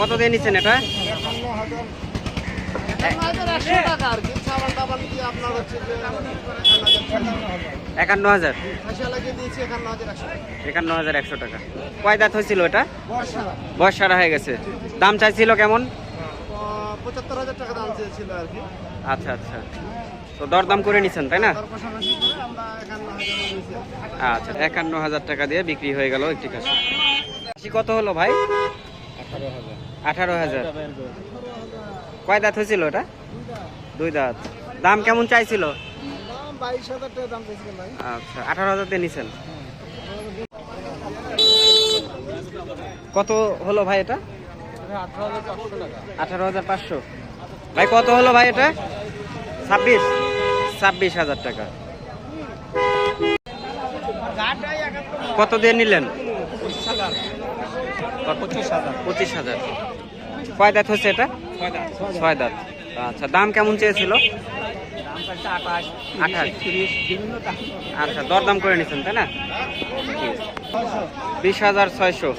কত দিয়ে নিচ্ছেন এটা? একান্ন হাজার একান্ন হাজার একশো টাকা হয়েছিল এটা? হয়ে গেছে। দাম চাইছিল কেমন? হাজার টাকা আচ্ছা আচ্ছা। তো দরদাম করে নিছেন, তাই না? আচ্ছা একান্ন হাজার টাকা দিয়ে বিক্রি হয়ে গেল একটি খাসি কত হলো ভাই? আঠারো হাজার। কয় দাঁত হয়েছিল এটা দুই দাঁত। দাম কেমন চাইছিল? আচ্ছা আঠারো হাজার দিয়ে নিছেন। কত হলো ভাই এটা? আঠারো হাজার পাঁচশো। ভাই কত হলো ভাই এটা? ছাব্বিশ। ছাব্বিশ হাজার টাকা। কত দিয়ে নিলেন? পঁচিশ হাজার। পঁচিশ হাজার। কয় দাঁত হচ্ছে এটা? ছয় দাঁত। আচ্ছা দাম কেমন চেয়েছিল? আচ্ছা দরদাম করে নিছেন তাই না? বিশ হাজার ছয়শো।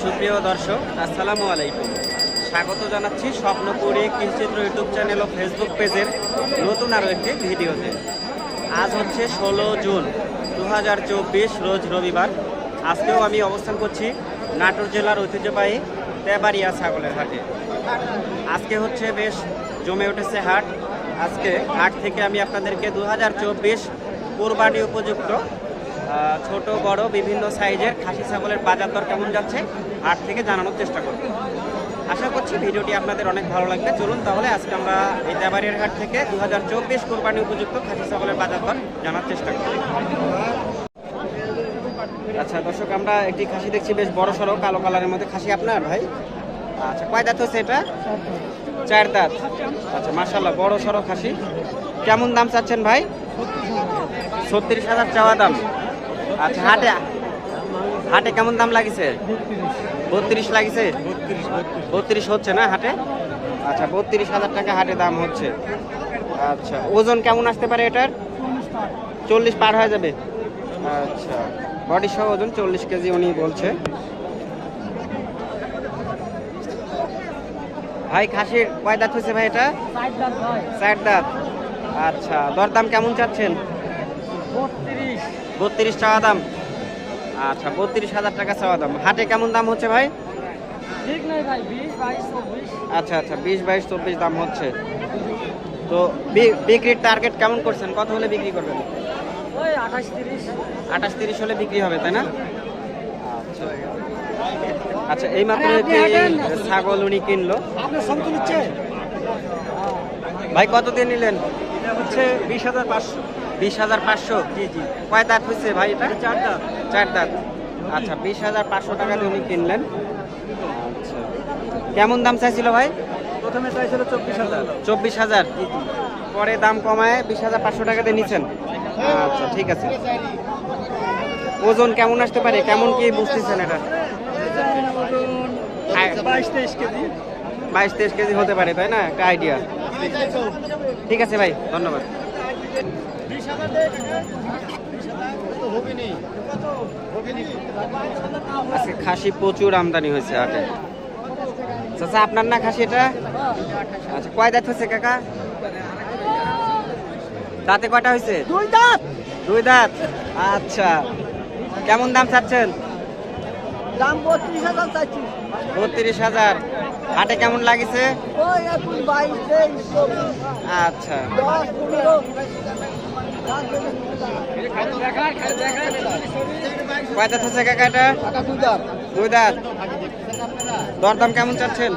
সুপ্রিয় দর্শক আসসালামু আলাইকুম। স্বাগত জানাচ্ছি স্বপ্নপুরী কৃষিচিত্র ইউটিউব চ্যানেল ও ফেসবুক পেজের নতুন আরও একটি ভিডিওতে। আজ হচ্ছে ষোলো জুন দু হাজার চব্বিশ রোজ রবিবার। আজকেও আমি অবস্থান করছি নাটোর জেলার ঐতিহ্যবাহী তেবাড়িয়া ছাগলের হাটে। আজকে হচ্ছে বেশ জমে উঠেছে হাট। আজকে হাট থেকে আমি আপনাদেরকে দু হাজার চব্বিশ কোরবানি উপযুক্ত ছোট, বড়, বিভিন্ন সাইজের খাসি ছাগলের বাজার দর কেমন যাচ্ছে হাট থেকে জানানোর চেষ্টা করব। আশা করছি ভিডিওটি আপনাদের অনেক ভালো লাগবে। চলুন তাহলে আজকে আমরা এই দেবাড়ির হাট থেকে দু হাজার চব্বিশ কোরবানি উপযুক্ত খাসি ছাগলের বাজার দর জানার চেষ্টা করি। আচ্ছা দর্শক, আমরা একটি খাসি দেখছি, বেশ বড় সড়ো, কালো কালারের মধ্যে। খাসি আপনার ভাই? আচ্ছা কয় দাঁত হচ্ছে এটা? চার দাঁত। আচ্ছা মার্শাল্লাহ বড় সড়ো খাসি। কেমন দাম চাচ্ছেন ভাই? ছত্রিশ হাজার চাওয়া দাম। আচ্ছা হাটে হাটে কেমন দাম লাগিছে? বত্রিশ লাগিছে? বত্রিশ হচ্ছে না হাটে? আচ্ছা বত্রিশ হাজার টাকা হাটে দাম হচ্ছে। আচ্ছা ওজন কেমন আসতে পারে এটার? চল্লিশ পার হয়ে যাবে। আচ্ছা। বডি সহ ওজন চল্লিশ কেজি উনি বলছে। ভাই খাসির কয় দাঁত হয়েছে ভাই এটা? চার দাঁত আচ্ছা দরদাম কেমন চাচ্ছেন? বত্রিশ। চাওয়া দাম। আচ্ছা বত্রিশ হাজার টাকা চাওয়া দাম। হাটে কেমন দাম হচ্ছে ভাই? আচ্ছা আচ্ছা বিশ বাইশ চব্বিশ দাম হচ্ছে। তো বিক্রির টার্গেট কেমন করছেন? কত হলে বিক্রি করবেন? আঠাশ তিরিশ। আঠাশ তিরিশ হলে বিক্রি হবে তাই না? আচ্ছা। আচ্ছা এই মাত্র ছাগল উনি কিনলো। ভাই কত দিয়ে নিলেন? হচ্ছে বিশ হাজার পাঁচশো। বিশ হাজার পাঁচশো? জি জি। কয় দাঁত হয়েছে ভাই এটা? চার দাম চার দাঁত। আচ্ছা বিশ হাজার পাঁচশো টাকা দিয়ে উনি কিনলেন। আচ্ছা। কেমন দাম চাইছিল ভাই? প্রথমে চাইছিল চব্বিশ হাজার। চব্বিশ হাজার। পরে দাম কমায় বিশ হাজার পাঁচশো টাকা দিয়ে নিচ্ছেন আচ্ছা ঠিক আছে। ওজন কেমন আসতে পারে? কেমন কি বুঝতেছেন এটা? বাইশ তেইশ কেজি। বাইশ তেইশ কেজি হতে পারে তাই না? একটা আইডিয়া ঠিক আছে ভাই ধন্যবাদ। খাসি প্রচুর আমদানি হয়েছে হাটে। চাচা আপনার না খাসি এটা? আচ্ছা কয় দাঁত হয়েছে কাকা? দাঁতে কয়টা হয়েছে? দুই দাঁত। দুই দাঁত? আচ্ছা কেমন দাম চাচ্ছেন? দাম বত্রিশ হাজার চাইছি। বত্রিশ হাজার। হাটে কেমন লাগিছে? আচ্ছা। কয় দাঁত হচ্ছে কাকা এটা দুই দাঁত। দুই দাঁত। দরদাম কেমন চাচ্ছেন?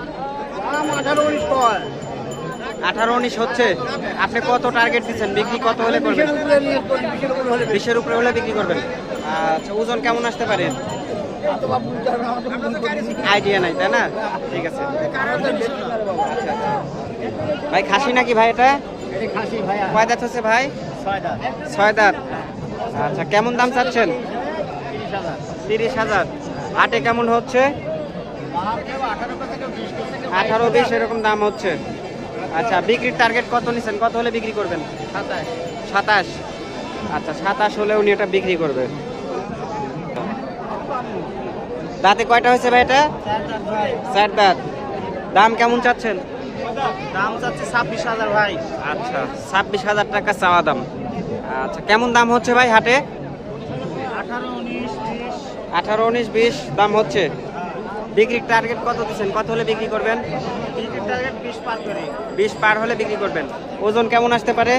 আঠারো উনিশ হচ্ছে। আপনি কত টার্গেট দিচ্ছেন? বিক্রি কত হলে করবেন? বিশের উপরে হলে বিক্রি করবেন। আচ্ছা ওজন কেমন আসতে পারে। আইডিয়া নাই তাই না? ঠিক আছে। ভাই খাসি নাকি ভাই এটা? কয় দাঁত হচ্ছে ভাই? ছয় দাঁত। আচ্ছা কেমন দাম চাচ্ছেন? তিরিশ হাজার। তিরিশ হাজার। হাটে কেমন হচ্ছে? আঠারো বিশ এরকম দাম হচ্ছে। আচ্ছা বিক্রির টার্গেট কত নিছেন? কত হলে বিক্রি করবেন? সাতাশ। সাতাশ? আচ্ছা সাতাশ হলে উনি এটা বিক্রি করবে। দাঁতে কয়টা হয়েছে ভাই এটা? চার দাঁত। দাম কেমন চাচ্ছেন? দাম চাচ্ছে ছাব্বিশ হাজার ভাই। আচ্ছা ছাব্বিশ হাজার টাকা চাওয়া দাম। আচ্ছা কেমন দাম হচ্ছে ভাই হাটে? আঠারো উনিশ ত্রিশ। আঠারো উনিশ বিশ দাম হচ্ছে। বিক্রির টার্গেট কত দিচ্ছেন? কত হলে বিক্রি করবেন? বিক্রির টার্গেট বিশ পার করে। বিশ পার হলে বিক্রি করবেন। ওজন কেমন আসতে পারে?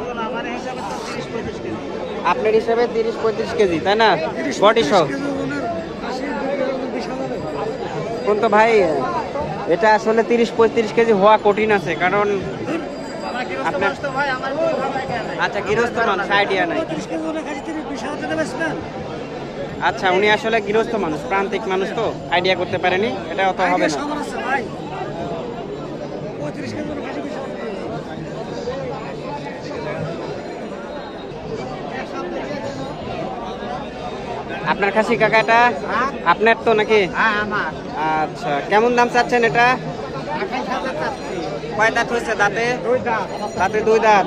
ওজন আমার হিসাবে তো তিরিশ পঁয়ত্রিশ কেজি। আপনার হিসাবে তিরিশ পঁয়ত্রিশ কেজি তাই না? বডি সহ কোন তো ভাই এটা আসলে তিরিশ পঁয়ত্রিশ কেজি হওয়া কঠিন আছে কারণ আপনার-। আচ্ছা গৃহস্থ মানুষ আইডিয়া নাই। আচ্ছা উনি আসলে গৃহস্থ মানুষ প্রান্তিক মানুষ তো আইডিয়া করতে পারেনি এটা অত হবে না। আপনার খাসি কাকাটা হ্যাঁ? আপনার তো নাকি? হ্যাঁ আচ্ছা কেমন দাম চাচ্ছেন এটা? কয় দাঁত হয়েছে দাঁতে? দুই দাঁতে দুই দাঁত।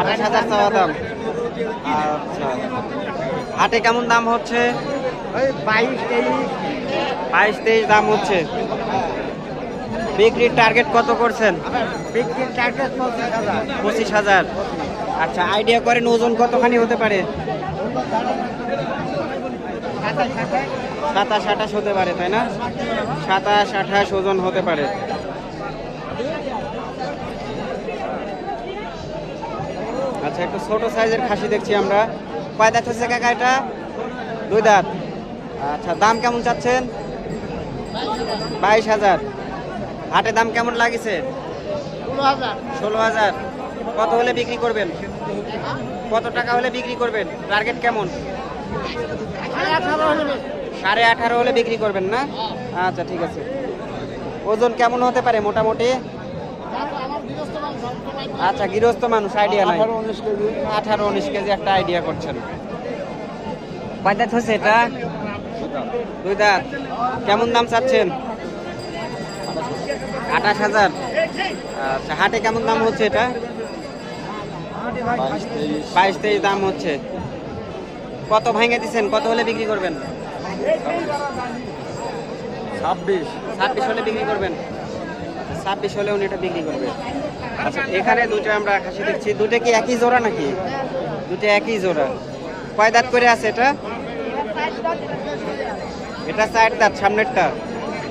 আঠাশ হাজার চাওয়া দাম। আচ্ছা। হাটে কেমন দাম হচ্ছে? বাইশ তেইশ। বাইশ তেইশ দাম হচ্ছে। বিক্রির টার্গেট কত করছেন? বিক্রির টার্গেট পঁচিশ হাজার। আচ্ছা আইডিয়া করেন ওজন কতখানি হতে পারে? সাতাশ আঠাশ হতে পারে তাই না? সাতাশ আঠাশ ওজন হতে পারে। আচ্ছা একটু ছোট সাইজের খাসি দেখছি আমরা। কয় দাঁত হচ্ছে কাকা এটা? দুই দাঁত। আচ্ছা দাম কেমন চাচ্ছেন? বাইশ হাজার। হাটে দাম কেমন লাগিছে? ষোলো হাজার। কত হলে বিক্রি করবেন? কত টাকা হলে বিক্রি করবেন? টার্গেট কেমন? সাড়ে আঠারো হলে বিক্রি করবেন না? আচ্ছা ঠিক আছে। ওজন কেমন হতে পারে মোটামুটি? আচ্ছা গৃহস্থ মানুষ আইডিয়া নাই। আঠারো উনিশ কেজি। একটা আইডিয়া করছেন। কয় দাঁত এটা? দুই দাঁত। কেমন দাম চাচ্ছেন? আঠাশ হাজার। আচ্ছা হাটে কেমন দাম হচ্ছে এটা? বাইশ তেইশ দাম হচ্ছে। কত ভাঙে দিচ্ছেন কত হলে বিক্রি করবেন? ছাব্বিশ। ছাব্বিশ হলে বিক্রি করবেন? ছাব্বিশ হলে উনি এটা বিক্রি করবে। আচ্ছা এখানে দুটো আমরা খাসি দেখছি। দুটো কি একই জোড়া নাকি? দুটো একই জোড়া। কয় দাঁত করে আছে এটা? এটা চার দাঁত সামনেরটা।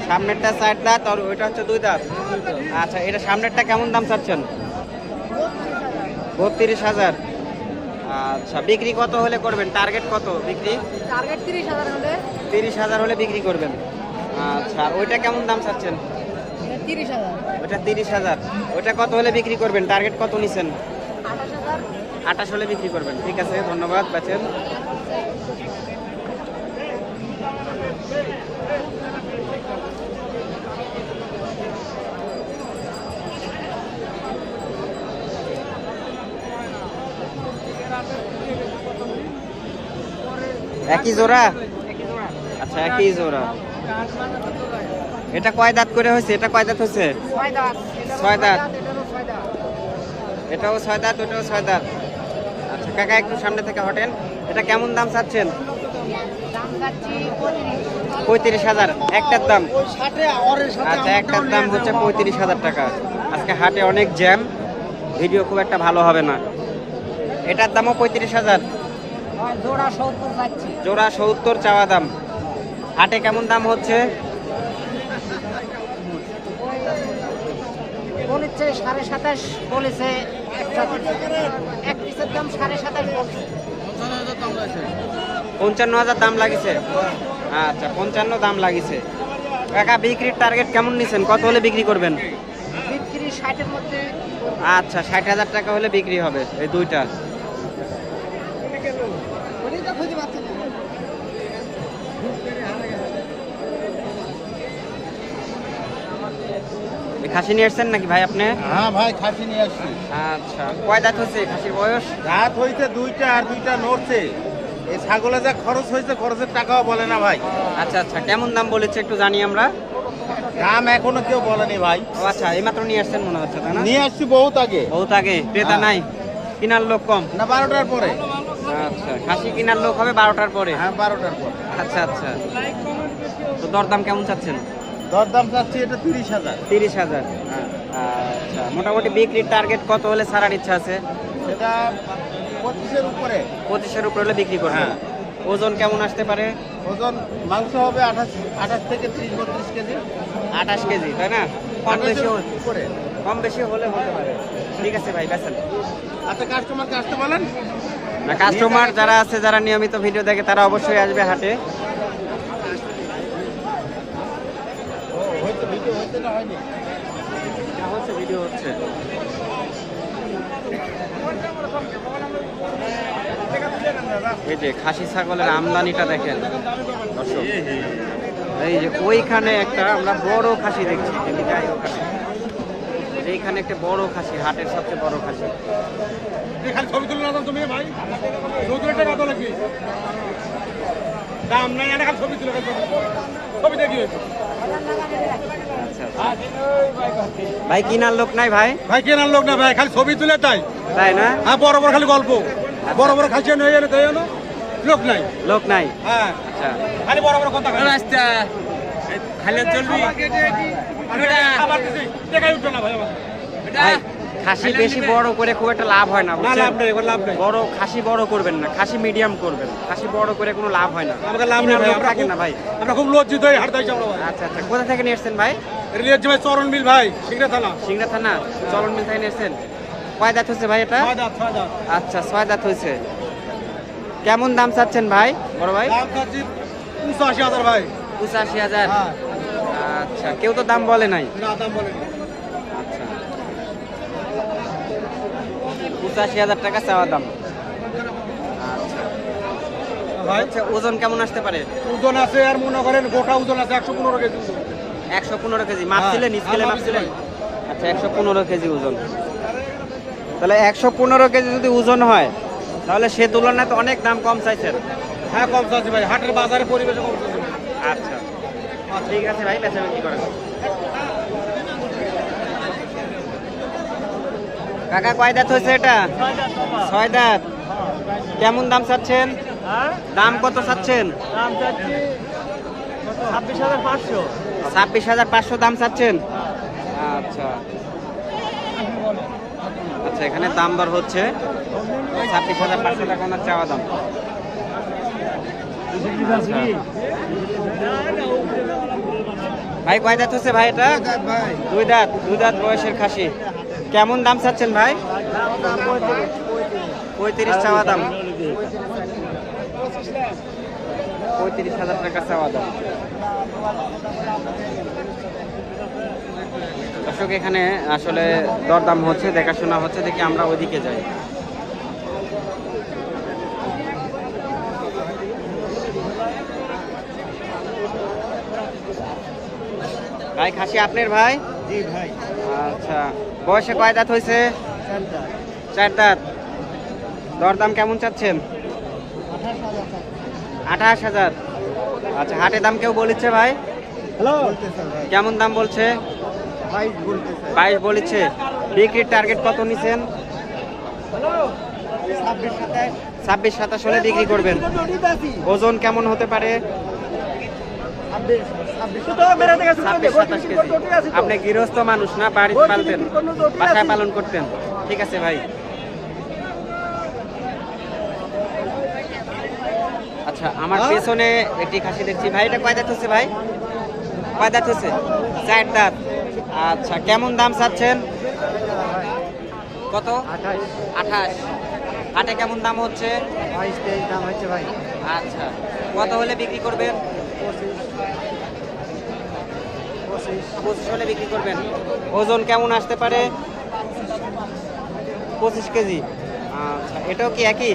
সামনেরটা চার দাঁত আর ওইটা হচ্ছে দুই দাঁত। আচ্ছা এটা সামনেরটা কেমন দাম চাচ্ছেন? বত্রিশ হাজার। আচ্ছা বিক্রি কত হলে করবেন? টার্গেট কত বিক্রি? টার্গেট তিরিশ হাজার হলে। তিরিশ হাজার হলে বিক্রি করবেন। আচ্ছা ওইটা কেমন দাম চাচ্ছেন? ওটা তিরিশ হাজার। ওটা কত হলে বিক্রি করবেন? টার্গেট কত নিছেন? আঠাশ হলে বিক্রি করবেন। ঠিক আছে, ধন্যবাদ, বেচেন। একই জোড়া? আচ্ছা একই জোড়া। এটা কয় দাঁত করে হয়েছে? এটা কয় দাঁত হয়েছে? ছয় দাঁত। এটাও ছয় দাঁত ওটাও ছয় দাঁত। আচ্ছা কাকা একটু সামনে থেকে হটেন। এটা কেমন দাম চাচ্ছেন? পঁয়ত্রিশ। হাজার। একটার দাম। আচ্ছা একটার দাম হচ্ছে পঁয়ত্রিশ হাজার টাকা। আজকে হাটে অনেক জ্যাম। ভিডিও খুব একটা ভালো হবে না। এটার দামও পঁয়ত্রিশ হাজার। জোড়া সত্তর চাওয়া দাম। হাটে কেমন দাম হচ্ছে? বলেছে সাড়ে সাতাশ বলেছে এক পিসের দাম সাড়ে সাতাশ বলছে। পঞ্চান্ন হাজার দাম লাগিছে? আচ্ছা পঞ্চান্ন দাম লাগিছে। কাকা বিক্রির টার্গেট কেমন নিছেন? কত হলে বিক্রি করবেন? বিক্রি ষাটের মধ্যে। আচ্ছা ষাট হাজার টাকা হলে বিক্রি হবে এই দুইটা ওটাই তো খুঁজে পাচ্ছি না এই খাসি নিয়ে এসছেন নাকি ভাই আপনি? হ্যাঁ ভাই খাসি নিয়ে আসছি। আচ্ছা কয় দাঁত হচ্ছে খাসির বয়স? রাত হইতে দুইটা আর দুইটা নড়ছে। এই ছাগলে যা খরচ হয়েছে খরচের টাকাও বলে না ভাই। আচ্ছা আচ্ছা কেমন দাম বলেছে একটু জানি আমরা? দাম এখনও কেউ বলেনি ভাই। ও আচ্ছা এইমাত্র নিয়ে আসছেন মনে হচ্ছে তাই না? নিয়ে আসছি বহুত আগে। বহুত আগে ক্রেতা হ্যাঁ। নাই কিনার লোক কম। না বারোটার পরে। আচ্ছা খাসি কিনার লোক হবে বারোটার পরে? হ্যাঁ বারোটার পরে। আচ্ছা আচ্ছা। তো দরদাম কেমন চাচ্ছেন? দরদাম চাচ্ছি এটা তিরিশ হাজার। তিরিশ হাজার। আচ্ছা মোটামুটি বিক্রির টার্গেট কত হলে ছাড়ার ইচ্ছা আছে? সেটা পঁচিশের উপরে। পঁচিশের উপরে হলে বিক্রি করবেন। হ্যাঁ। ওজন কেমন আসতে পারে? ওজন মাংস হবে আঠাশ আঠাশ থেকে ত্রিশ বত্রিশ কেজি। আঠাশ কেজি তাই না? কম বেশি উপরে। কম বেশি হলে হতে পারে। ঠিক আছে ভাই বেছেন আচ্ছা কাস্টমারকে আসতে বলেন। না কাস্টমার যারা আছে যারা নিয়মিত ভিডিও দেখে তারা অবশ্যই আসবে হাটে। হয়নি। হচ্ছে ভিডিও হচ্ছে। এই যে খাসি ছাগলের আমদানিটা দেখেন দর্শক। এই যে ওইখানে একটা আমরা বড় খাসি দেখছি যদি যাই ওখানে এইখানে একটা বড় খাসি হাটের সবচেয়ে বড় খাসি। ছবি তুলে না তুমি ভাই। দাম নাই ছবি তুলে ভাই কিনার লোক নাই ভাই? ভাই কেনার লোক না ভাই খালি ছবি তুলে তাই তাই না? হ্যাঁ বড় বড় খালি গল্প। বড় বড় খাসি নয় এনে তাই না। লোক নাই। লোক নাই? হ্যাঁ। আচ্ছা। খালি বড় বড় কথা খালি চলবি। আবার দিছি। টাকাই উঠবে না ভাই আমার ভাই খাসি বেশি বড় করে খুব একটা লাভ হয় না না লাভ নেই লাভ নেই। বড় খাসি বড় করবেন না খাসি মিডিয়াম করবেন খাসি বড় করে কোনো লাভ হয় না। আমাকে লাভ নেই ভাই আমরা না ভাই। আমরা খুব লজ্জিত হয়ে হাট দাইছি আমরা আচ্ছা আচ্ছা কোথা থেকে নিয়ে এসছেন ভাই? রিলিয়াজ ভাই চরণ মিল ভাই সিংড়া থানা। সিংড়া থানা চরণ মিল থেকে নিয়ে এসছেন? কয় দাঁত হচ্ছে ভাই এটা? আচ্ছা ছয় দাঁত হয়েছে। কেমন দাম চাচ্ছেন ভাই বড় ভাই? দাম চাচ্ছি পঁচাশি হাজার ভাই। পঁচাশি হাজার। হ্যাঁ। আচ্ছা কেউ তো দাম বলে নাই। না দাম বলেনি আচ্ছা পঁচাশি হাজার টাকা চাওয়া দাম। আচ্ছা। আচ্ছা ওজন কেমন আসতে পারে? ওজন আছে আর মনে করেন গোটা ওজন আছে একশো পনেরো কেজি। একশো পনেরো কেজি মাপছিলেন হ্যাঁ, স্কেলে মাপছিলেন আচ্ছা একশো পনেরো কেজি ওজন। তাহলে একশো পনেরো কেজি যদি ওজন হয় তাহলে সে তুলনায় তো অনেক দাম কম চাইছেন। হ্যাঁ কম চাচ্ছি ভাই। হাটের বাজারে পরিবেশে কম ভাই। আচ্ছা। ঠিক আছে ভাই বেচা কি করেন। কাকা কয় দাঁত হয়েছে এটা? ছয় দাঁত। কেমন দাম চাচ্ছেন? দাম কত চাচ্ছেন? ছাব্বিশ হাজার পাঁচশো। দাম চাচ্ছেন? আচ্ছা। আচ্ছা এখানে দাম দর হচ্ছে। ছাব্বিশ হাজার পাঁচশো টাকা ওনার চাওয়া দাম। ভাই কয় দাঁত হচ্ছে ভাই এটা? দুই দাঁত দুই দাঁত বয়সের খাসি। কেমন দাম চাচ্ছেন ভাই? পঁয়ত্রিশ চাওয়া দাম। পঁয়ত্রিশ হাজার টাকা চাওয়া দাম। দর্শক, এখানে আসলে দরদাম হচ্ছে, দেখাশোনা হচ্ছে, দেখি আমরা ওইদিকে যাই। ভাই, খাসি আপনার ভাই? জি, ভাই। আচ্ছা। বয়সে কয় দাঁত হয়েছে চার দাঁত। দরদাম কেমন চাচ্ছেন? আঠাশ হাজার। আচ্ছা হাটে দাম কেউ বলেছে ভাই? কেমন দাম বলছে? বাইশ বলেছে। বিক্রির টার্গেট কত নিছেন? ছাব্বিশ সাতাশ হলে বিক্রি করবেন। ওজন কেমন হতে পারে? আপনি গৃহস্থ মানুষ না বাড়ি পালতেন। বাসায় পালন করতেন। ঠিক আছে ভাই। আচ্ছা আমার পেছনে একটি খাসি দেখছি। ভাই এটা কয় দাঁত হচ্ছে ভাই? কয় দাঁত হচ্ছে? চার দাঁত। আচ্ছা কেমন দাম চাচ্ছেন? কত? আঠাশ। হাটে কেমন দাম হচ্ছে? দাম হচ্ছে ভাই। আচ্ছা কত হলে বিক্রি করবেন? পঁচিশ বিক্রি করবেন। ওজন কেমন আসতে পারে? পঁচিশ কেজি। আচ্ছা এটাও কি একই?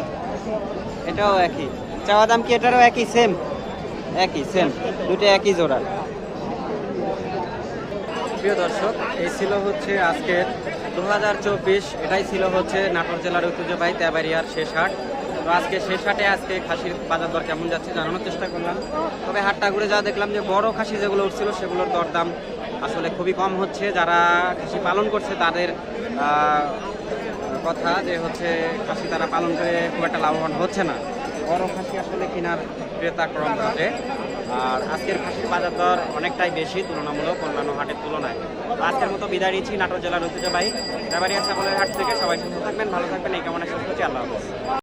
এটাও একই। চাওয়া দাম কি এটারও একই সেম একই সেম দুটো একই জোড়া। প্রিয় দর্শক, এই ছিল হচ্ছে আজকের দু হাজার চব্বিশ। এটাই ছিল হচ্ছে নাটোর জেলার ঐতিহ্যবাহী তেবারিয়ার শেষ হাট। তো আজকে শেষ হাটে আজকে খাসির বাজার দর কেমন যাচ্ছে জানানোর চেষ্টা করলাম। তবে হাটটা ঘুরে যা দেখলাম যে বড় খাসি যেগুলো উঠছিল, সেগুলোর দরদাম আসলে খুবই কম হচ্ছে। যারা খাসি পালন করছে তাদের কথা যে হচ্ছে খাসি তারা পালন করে খুব একটা লাভবান হচ্ছে না। বড় খাসি আসলে কেনার ক্রেতা ক্রম ঘটে। আর আজকের খাসির বাজার দর অনেকটাই বেশি, তুলনামূলক অন্যান্য হাটের তুলনায়। আজকের মতো বিদায় নিচ্ছি নাটোর জেলার ঐতিহ্যবাহী ব্যাপারী ছাগলের হাট থেকে সবাই সুস্থ থাকবেন, ভালো থাকবেন, এই কামনা শেষ করছি। আল্লাহ